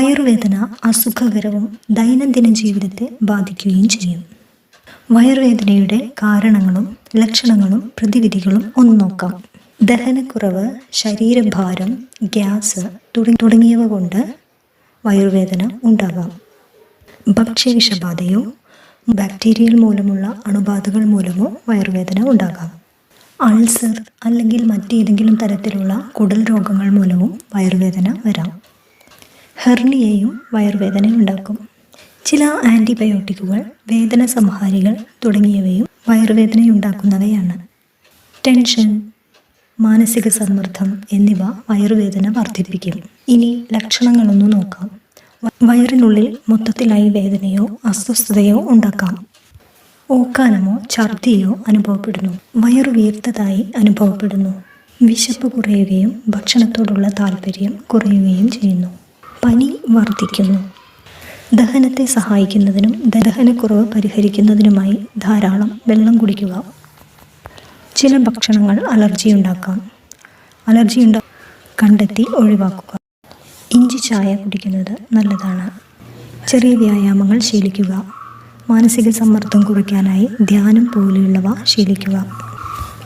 വയറുവേദന അസുഖകരവും ദൈനംദിന ജീവിതത്തെ ബാധിക്കുകയും ചെയ്യും. വയറുവേദനയുടെ കാരണങ്ങളും ലക്ഷണങ്ങളും പ്രതിവിധികളും ഒന്ന് നോക്കാം ദഹനക്കുറവ് ശരീരഭാരം ഗ്യാസ് തുടങ്ങിയവ കൊണ്ട് വയറുവേദന ഉണ്ടാകാം. ഭക്ഷ്യവിഷബാധയോ ബാക്ടീരിയൽ മൂലമുള്ള അണുബാധകൾ മൂലമോ വയറുവേദന ഉണ്ടാകാം. അൾസർ അല്ലെങ്കിൽ മറ്റേതെങ്കിലും തരത്തിലുള്ള കുടൽ രോഗങ്ങൾ മൂലവും വയറുവേദന വരാം. ഹെർണിയയും വയർവേദനയും ഉണ്ടാക്കും. ചില ആന്റിബയോട്ടിക്കുകൾ വേദന സംഹാരികൾ തുടങ്ങിയവയും വയറുവേദനയുണ്ടാക്കുന്നവയാണ്. ടെൻഷൻ മാനസിക സമ്മർദ്ദം എന്നിവ വയറുവേദന വർദ്ധിപ്പിക്കും. ഇനി ലക്ഷണങ്ങളൊന്ന് നോക്കാം. വയറിനുള്ളിൽ മൊത്തത്തിലായി വേദനയോ അസ്വസ്ഥതയോ ഉണ്ടാക്കാം. ഓക്കാനമോ ഛർദിയോ അനുഭവപ്പെടുന്നു. വയറു വീർത്തതായി അനുഭവപ്പെടുന്നു. വിശപ്പ് കുറയുകയും ഭക്ഷണത്തോടുള്ള താല്പര്യം കുറയുകയും ചെയ്യുന്നു. പനി വർദ്ധിക്കുന്നു ദഹനത്തെ സഹായിക്കുന്നതിനും ദഹനക്കുറവ് പരിഹരിക്കുന്നതിനുമായി ധാരാളം വെള്ളം കുടിക്കുക. ചില ഭക്ഷണങ്ങൾ അലർജി ഉണ്ടാക്കാം. അലർജി ഉണ്ടാ കണ്ടെത്തി ഒഴിവാക്കുക. ഇഞ്ചി ചായ കുടിക്കുന്നത് നല്ലതാണ്. ചെറിയ വ്യായാമങ്ങൾ ശീലിക്കുക. മാനസിക സമ്മർദ്ദം കുറയ്ക്കാനായി ധ്യാനം പോലെയുള്ളവ ശീലിക്കുക.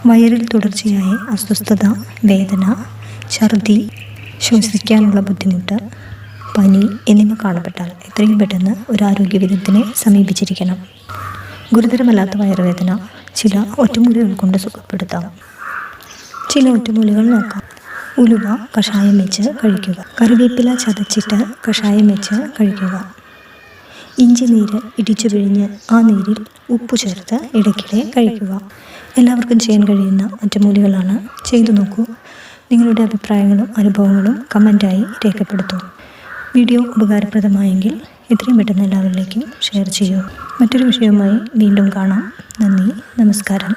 വയറിൽ തുടർച്ചയായി അസ്വസ്ഥത വേദന ഛർദി ശ്വസിക്കാനുള്ള ബുദ്ധിമുട്ട് പനി എന്നിവ കാണപ്പെട്ടാൽ എത്രയും പെട്ടെന്ന് ഒരു ആരോഗ്യ വിദഗ്ധനെ സമീപിച്ചിരിക്കണം. ഗുരുതരമല്ലാത്ത വയറുവേദന ചില ഒറ്റമൂലികൾ കൊണ്ട് സുഖപ്പെടുത്താം. ചില ഒറ്റമൂലികൾ നോക്കാം. ഉലുവ കഷായം വെച്ച് കഴിക്കുക. കറിവേപ്പില ചതച്ചിട്ട് കഷായം വെച്ച് കഴിക്കുക. ഇഞ്ചി നീര് ഇടിച്ചു പിഴിഞ്ഞ് ആ നീരിൽ ഉപ്പ് ചേർത്ത് ഇടയ്ക്കിടെ കഴിക്കുക. എല്ലാവർക്കും ചെയ്യാൻ കഴിയുന്ന ഒറ്റമൂലികളാണ്. ചെയ്തു നോക്കൂ. നിങ്ങളുടെ അഭിപ്രായങ്ങളും അനുഭവങ്ങളും കമന്റായി രേഖപ്പെടുത്തൂ. വീഡിയോ ഉപകാരപ്രദമായെങ്കിൽ എത്രയും പെട്ടെന്ന് എല്ലാവരിലേക്കും ഷെയർ ചെയ്യൂ. മറ്റൊരു വിഷയവുമായി വീണ്ടും കാണാം. നന്ദി നമസ്കാരം.